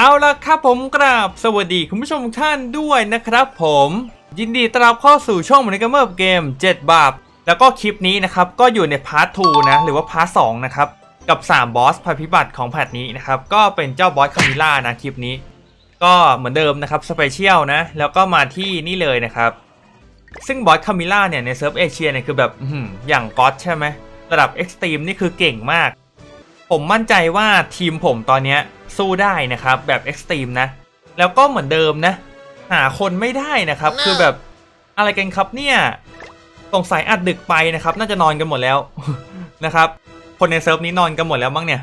เอาละครับผมกราบสวัสดีคุณผู้ชมทุกท่านด้วยนะครับผม ยินดีต้อนรับเข้าสู่ช่องมนิกเมอร์เกม 7 บาปแล้วก็คลิปนี้นะครับ ก็อยู่ในพาร์ท 2 นะ หรือว่าพาร์ท 2 นะครับ กับ 3 บอสภัยพิบัติของแพทนี้นะครับ ก็เป็นเจ้าบอสคามิล่านะคลิปนี้ ก็เหมือนเดิมนะครับสเปเชียลนะ แล้วก็มาที่นี่เลยนะครับ ซึ่งบอสคามิล่าเนี่ยในเซิร์ฟเอเชียเนี่ยคือแบบอื้อหืออย่างก๊อตใช่ไหมระดับเอ็กซ์ตรีมนี่คือเก่งมาก ผมมั่นใจว่าทีมผมตอนเนี้ยสู้ได้นะครับแบบเอ็กซ์ตรีมนะ แล้วก็เหมือนเดิมนะ หาคนไม่ได้นะครับ คือแบบอะไรกันครับเนี่ยสงสัยอัดดึกไปนะครับ น่าจะนอนกันหมดแล้วนะครับ คนในเซิร์ฟนี้นอนกันหมดแล้วมั้งเนี่ย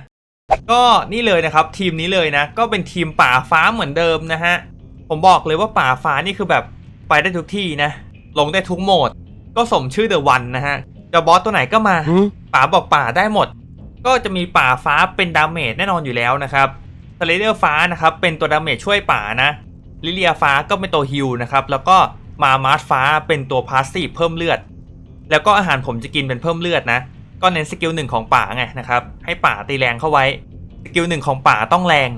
ก็นี่เลยนะครับทีมนี้เลยนะ ก็เป็นทีมป่าฟ้าเหมือนเดิมนะฮะผมบอกเลยว่าป่าฟ้านี่คือแบบไปได้ทุกที่นะ ลงได้ทุกโหมด ก็สมชื่อเดอะวันนะฮะจะบอสตัวไหนก็มา ป่าบอกป่าได้หมด ก็จะมีป่าฟ้าเป็นดาเมจแน่นอนอยู่แล้วนะครับสไลเดอร์ฟ้านะครับเป็นตัวดาเมจช่วยป่านะลิเลียฟ้าก็เป็นตัวฮิลนะครับแล้วก็มามาร์สฟ้าเป็นตัวพาสซีฟเพิ่มเลือด แล้วก็อาหารผมจะกินเป็นเพิ่มเลือดนะ ก็เน้นสกิลหนึ่งของป่าไงนะครับให้ป่าตีแรงเข้าไว้สกิลหนึ่งของป่าต้องแรง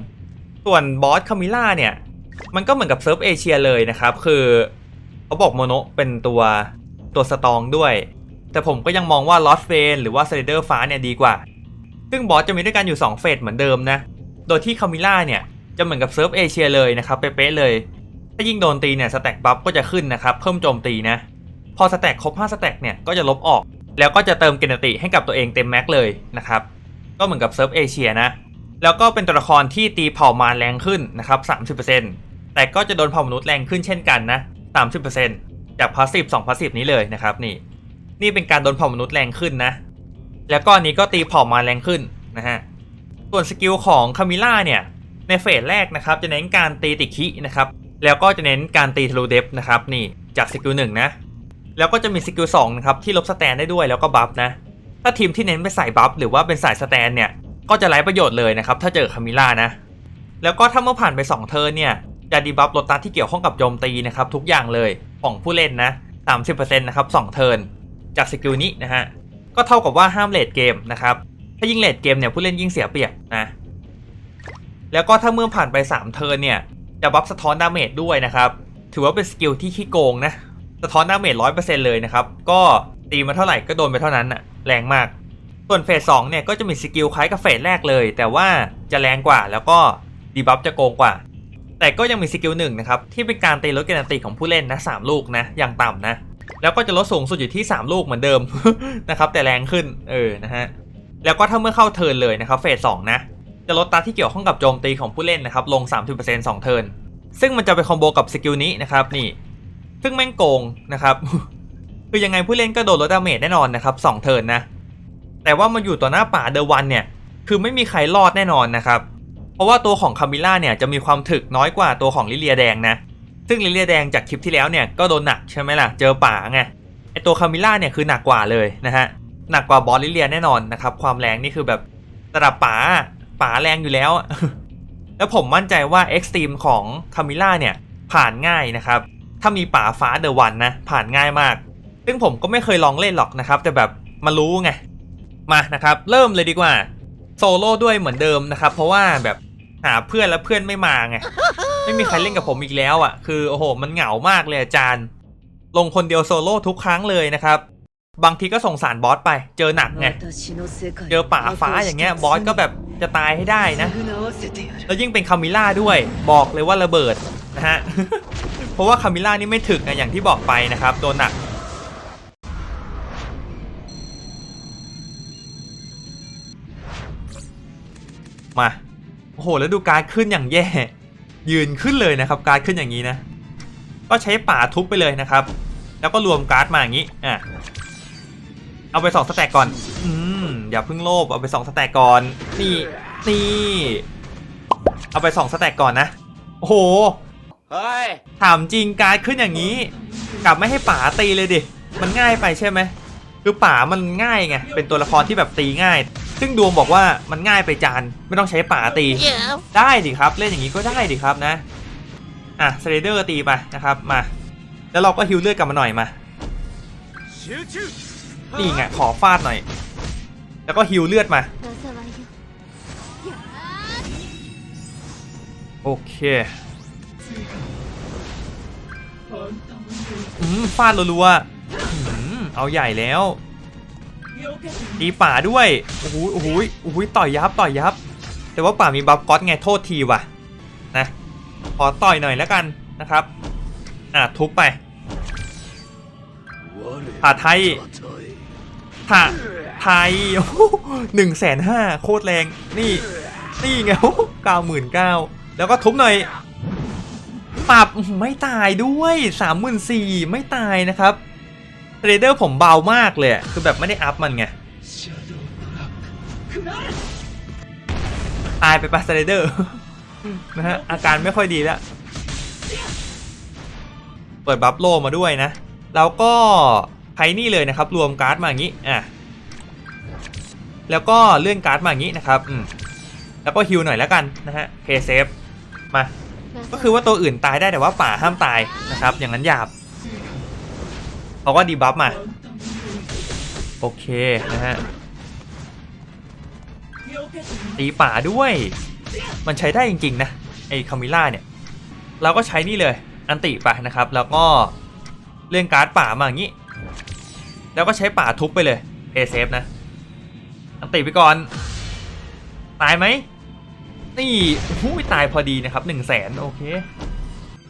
ส่วนบอสคามิล่าเนี่ยมันก็เหมือนกับเซิร์ฟเอเชียเลยนะครับคือเขาบอกโมโนเป็นตัวตัวสตองด้วย แต่ผมก็ยังมองว่าลอสเฟนหรือว่าสไลเดอร์ฟ้าเนี่ยดีกว่า ซึ่งบอสจะมีด้วยกันอยู่ 2 เฟสเหมือนเดิมนะ โดยที่คามิล่าเนี่ย จะเหมือนกับเซิร์ฟเอเชียเลยนะครับเป๊ะเลย ถ้ายิ่งโดนตีเนี่ยสแต็กบัฟก็จะขึ้นนะครับ เพิ่มโจมตีนะ พอสแต็กครบ5สแต็กเนี่ยก็จะลบออก แล้วก็จะเติมเกนติให้กับตัวเองเต็มแม็กเลยนะครับ ก็เหมือนกับเซิร์ฟเอเชียนะ แล้วก็เป็นตัวละครที่ตีเผ่ามารแรงขึ้นนะครับ30%แต่ก็จะโดนเผ่ามนุษย์แรงขึ้นเช่นกันนะ30%จากพาสซีฟ2พาสซีฟนี้เลยนะครับนี่ นี่เป็นการโดนเผ่ามนุษย์แรงขึ้นนะ แล้วก็อันนี้ก็ตีเผ่ามาแรงขึ้นนะฮะ ส่วนสกิลของคามิล่าเนี่ย ในเฟสแรกนะครับ จะเน้นการตีติคินะครับ แล้วก็จะเน้นการตีทะลุเดฟนะครับ นี่จากสกิลหนึ่งนะ แล้วก็จะมีสกิลสองนะครับที่ลบสแตนได้ด้วยแล้วก็บัฟนะ ถ้าทีมที่เน้นไปใส่บัฟหรือว่าเป็นสายสแตนเนี่ย ก็จะไร้ประโยชน์เลยนะครับ ถ้าเจอคามิล่านะ แล้วก็ถ้าเมื่อผ่านไป 2 เทิร์นเนี่ย จะดีบัฟลดตัดที่เกี่ยวข้องกับโจมตีนะครับทุกอย่างเลยของผู้เล่นนะ30%นะครับ2เทิร์นจากสกิลนี้นะฮะ ก็เท่ากับว่าห้ามเลดเกมนะครับ ถ้ายิ่งเลดเกมเนี่ยผู้เล่นยิ่งเสียเปรียบนะ แล้วก็ถ้าเมื่อผ่านไป 3 เทิร์นเนี่ยจะบัฟสะท้อนดาเมจด้วยนะครับ ถือว่าเป็นสกิลที่ขี้โกงนะ สะท้อนดาเมจร้อยเปอร์เซ็นต์เลยนะครับ ก็ตีมาเท่าไหร่ก็โดนไปเท่านั้นน่ะแรงมาก ส่วนเฟสสองเนี่ยก็จะมีสกิลคล้ายกับเฟสแรกเลย แต่ว่าจะแรงกว่าแล้วก็ดีบัฟจะโกงกว่า แต่ก็ยังมีสกิลหนึ่งนะครับที่เป็นการตีลดเกนันติของผู้เล่นนะสามลูกนะอย่างต่ำนะ แล้วก็จะลดสูงสุดอยู่ที่ 3 ลูกเหมือนเดิมนะครับแต่แรงขึ้นเออนะฮะแล้วก็ถ้าเมื่อเข้าเทิร์นเลยนะครับเฟสสองนะจะลดตัดที่เกี่ยวข้องกับโจมตีของผู้เล่นนะครับลง 30% 2 เทิร์นซึ่งมันจะไปคอมโบกับสกิลนี้นะครับนี่ซึ่งแม่งโกงนะครับคือยังไงผู้เล่นก็โดนลดดาเมจแน่นอนนะครับ2เทิร์นนะแต่ว่ามาอยู่ต่อหน้าป่าเดอะวันเนี่ยคือไม่มีใครรอดแน่นอนนะครับเพราะว่าตัวของคามิล่าเนี่ยจะมีความถึกน้อยกว่าตัวของลิเลียแดงนะ ซึ่งลิเลียแดงจากคลิปที่แล้วเนี่ยก็โดนหนักใช่ไหมล่ะ เจอป่าไง ไอตัวคามิล่าเนี่ยคือหนักกว่าเลยนะฮะ หนักกว่าบอสลิเลียแน่นอนนะครับ ความแรงนี่คือแบบระดับป่าป่าแรงอยู่แล้ว แล้วผมมั่นใจว่าเอ็กซ์ตรีมของคามิล่าเนี่ยผ่านง่ายนะครับ ถ้ามีป่าฟ้าเดอะวันนะผ่านง่ายมาก ซึ่งผมก็ไม่เคยลองเล่นหรอกนะครับ แต่แบบมารู้ไง มานะครับ เริ่มเลยดีกว่าโซโล่ด้วยเหมือนเดิมนะครับ เพราะว่าแบบ หาเพื่อนแล้วเพื่อนไม่มาไง ไม่มีใครเล่นกับผมอีกแล้วอะ คือโอ้โห มันเหงามากเลยอาจารย์ ลงคนเดียวโซโล่ทุกครั้งเลยนะครับ บางทีก็ส่งสารบอสไป เจอหนักไง เจอป่าฟ้าอย่างเงี้ย บอสก็แบบจะตายให้ได้นะ แล้วยิ่งเป็นคามิล่าด้วย บอกเลยว่าระเบิดนะฮะ เพราะว่าคามิล่านี่ไม่ถึกนะอย่างที่บอกไปนะครับ โดนหนักมา โอ้โหแล้วดูการ์ดขึ้นอย่างแย่ ยืนขึ้นเลยนะครับ การ์ดขึ้นอย่างนี้นะ ก็ใช้ป่าทุบไปเลยนะครับ แล้วก็รวมการ์ดมาอย่างนี้อะเอาไปสองสแต็กก่อน อืมอย่าเพิ่งโลภเอาไปสองสแต็กก่อน นี่นี่ เอาไปสองสแต็กก่อนนะ โอ้โหเฮ้ยถามจริงการ์ดขึ้นอย่างนี้ กลับไม่ให้ป๋าตีเลยดิ มันง่ายไปใช่ไหม คือป๋ามันง่ายไง เป็นตัวละครที่แบบตีง่าย ซึ่งดวงบอกว่ามันง่ายไปจานไม่ต้องใช้ป๋าตี ได้ดิครับ เล่นอย่างนี้ก็ได้ดิครับนะ อะสไลเดอร์ตีไปนะครับมา แล้วเราก็ฮิวเลือดกลับมาหน่อยมานี่ไงขอฟาดหน่อย แล้วก็ฮิวเลือดมา โอเคอืมฟาดรัวๆเอาใหญ่แล้ว ตีป่าด้วยโอ้โหโอ้โหโอ้โหต่อยยับต่อยยับ แต่ว่าป่ามีบัฟก๊อตไงโทษทีว่ะนะขอต่อยหน่อยแล้วกันนะครับ อะทุบไปผ่าไทยผ่าไทยหนึ่งแสนห้าโคตรแรง นี่ นี่ไงเก้าหมื่นเก้าแล้วก็ทุบหน่อยปรับไม่ตายด้วยสามหมื่นสี่ไม่ตายนะครับ เรเดอร์ผมเบามากเลยคือแบบไม่ได้อัพมันไงตายไปปะสไลเดอร์นะฮะอาการไม่ค่อยดีแล้ว เปิดบัฟโลมาด้วยนะ แล้วก็ใช้นี่เลยนะครับ รวมการ์ดมาอย่างนี้อะแล้วก็เลื่อนการ์ดมาอย่างนี้นะครับอืมแล้วก็ฮิวหน่อยแล้วกันนะฮะเคเซฟมา ก็คือว่าตัวอื่นตายได้แต่ว่าป่าห้ามตายนะครับ อย่างนั้นหยาบ เขาก็ดีบัฟมา โอเคนะฮะตีป่าด้วย มันใช้ได้จริง ๆ นะ ไอ้คามิล่าเนี่ย เราก็ใช้นี่เลย อันติไปนะครับ แล้วก็เลื่อนการ์ดป่ามาอย่างนี้ แล้วก็ใช้ป่าทุบไปเลยเพย์เซฟนะ อันติไปก่อน ตายไหมนี่หูยตายพอดีนะครับ1นึ่งแสนโอเค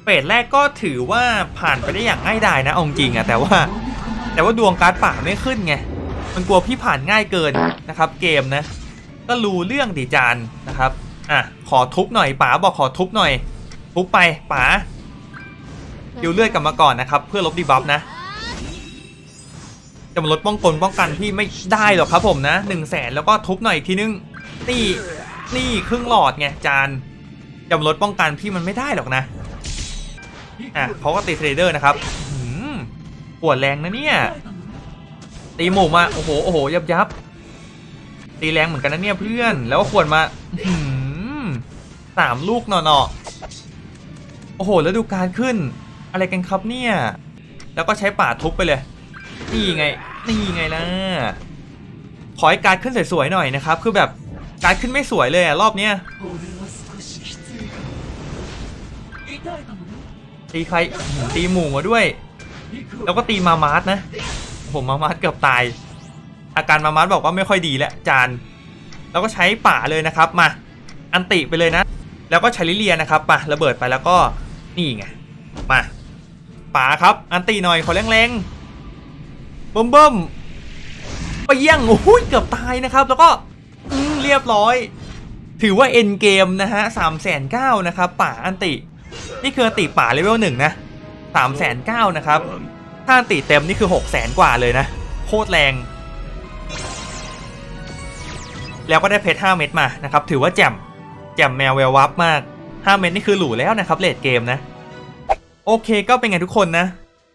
เฟสแรกก็ถือว่าผ่านไปได้อย่างง่ายดายนะอาจริงอะแต่ว่า แต่ว่าดวงการ์ดป่าไม่ขึ้นไงมันกลัวพี่ผ่านง่ายเกินนะครับ เกมนะ ก็รู้เรื่องดิจานนะครับอะขอทุบหน่อยป๋าบอกขอทุบหน่อย ทุบไปป๋าดิวเลือดกลับมาก่อนนะครับ เพื่อลบดีบัฟนะจะมาลดป้องกลป้องกันพี่ไม่ได้หรอกครับผมนะหนึ่งแสนแล้วก็ทุบหน่อยทีนึงนี่นี่ครึ่งหลอดไงจานจะมาลดป้องกันพี่มันไม่ได้หรอกนะ อะเขาก็ตีเทรดเดอร์นะครับหืมปวดแรงนะเนี่ย ตีหมูมา โอ้โห โอ้โห ยับยับ ตีแรงเหมือนกันนะเนี่ยเพื่อน แล้วก็ขวดมาหือสามลูกหน่อๆโอ้โห แล้วดูการขึ้น อะไรกันครับเนี่ย แล้วก็ใช้ป่าทุบไปเลย นี่ไง นี่ไงล่ะ ขอให้การขึ้นสวยๆหน่อยนะครับ คือแบบการขึ้นไม่สวยเลยอะรอบเนี้ย ตีใครอื้อหือตีหมูมาด้วย แล้วก็ตีมามาร์ทนะ ผมมามาร์ทเกือบตาย อาการมามาร์ทบอกว่าไม่ค่อยดีแล้วจาน แล้วก็ใช้ป่าเลยนะครับมา อันติไปเลยนะ แล้วก็ใช้ลิเลียนะครับมาระเบิดไปแล้วก็นี่ไงมาป่าครับ อันติหน่อยขอแรงๆเบิ่มบิ่มๆไปเยี่ยงโอ้ยเกือบตายนะครับ แล้วก็เรียบร้อย ถือว่าเอ็นเกมนะฮะสามแสนเก้านะครับป่าอันติ นี่คือติป่าเลเวลหนึ่งนะสามแสนเก้านะครับ ถ้าติเต็มนี่คือหกแสนกว่าเลยนะ โคตรแรง แล้วก็ได้เพชร5เม็ดมานะครับ ถือว่าแจ่มแจ่มแมวแวววับมาก5เม็ดนี่คือหรูแล้วนะครับเลดเกมนะ โอเคก็เป็นไงทุกคนนะ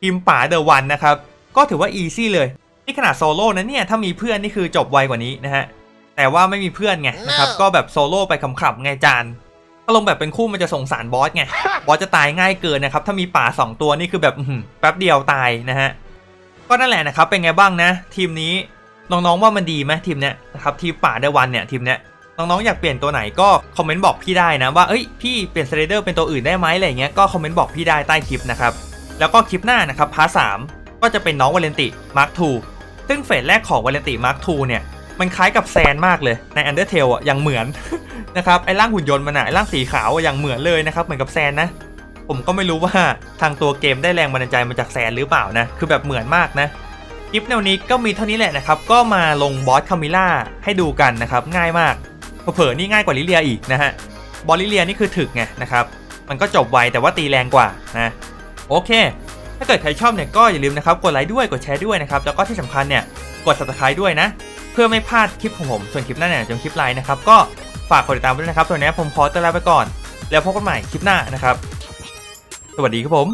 ทีมป่าเดอะวันนะครับ ก็ถือว่าอีซี่เลย นี่ขนาดโซโล่นะเนี่ยถ้ามีเพื่อนนี่คือจบไวกว่านี้นะฮะแต่ว่าไม่มีเพื่อนไงนะครับ ก็แบบโซโล่ไปขำๆไงจาน ถ้าลงแบบเป็นคู่มันจะสงสารบอสไง บอสจะตายง่ายเกินนะครับ ถ้ามีป่า 2 ตัวนี่คือแบบแป๊บเดียวตายนะฮะ ก็นั่นแหละนะครับ เป็นไงบ้างนะ ทีมนี้น้องๆว่ามันดีไหมทีมเนี้ยนะครับทีมป่าเดอะวันเนี่ยทีมเนี้ยน้องๆอยากเปลี่ยนตัวไหนก็คอมเมนต์บอกพี่ได้นะว่าเอ้ยพี่เปลี่ยนสไลเดอร์เป็นตัวอื่นได้ไหมอะไรเงี้ยก็คอมเมนต์บอกพี่ได้ใต้คลิปนะครับแล้วก็คลิปหน้านะครับพาร์ทสามก็จะเป็นน้องวาเลนติมาร์คทูซึ่งเฟสแรกของวาเลนติมาร์คทูเนี่ยมันคล้ายกับแซนมากเลยใน Undertale อะยังเหมือน นะครับไอ้ร่างหุ่นยนต์มันอะไอ้ร่างสีขาวอย่างเหมือนเลยนะครับเหมือนกับแซนนะ ผมก็ไม่รู้ว่าทางตัวเกมได้แรงบันดาลใจมาจากแซนหรือเปล่านะคือแบบเหมือนมากนะคลิปแนวนี้ก็มีเท่านี้แหละนะครับก็มาลงบอสคามิล่าให้ดูกันนะครับง่ายมากเผลอนี่ง่ายกว่าลิเลียอีกนะฮะบอลลิเลียนี่คือถึกไงนะครับมันก็จบไวแต่ว่าตีแรงกว่านะโอเค ถ้าเกิดใครชอบเนี่ยก็อย่าลืมนะครับกดไลค์ด้วยกดแชร์ด้วยนะครับแล้วก็ที่สำคัญเนี่ยกด subscribe ด้วยนะ เพื่อไม่พลาดคลิปของผมส่วนคลิปหน้าเนี่ยจะคลิปไลน์นะครับก็ ฝากกดติดตามไว้ด้วยนะครับส่วนนี้ผมขอตัวลาไปก่อน แล้วพบกันใหม่คลิปหน้านะครับ สวัสดีครับผม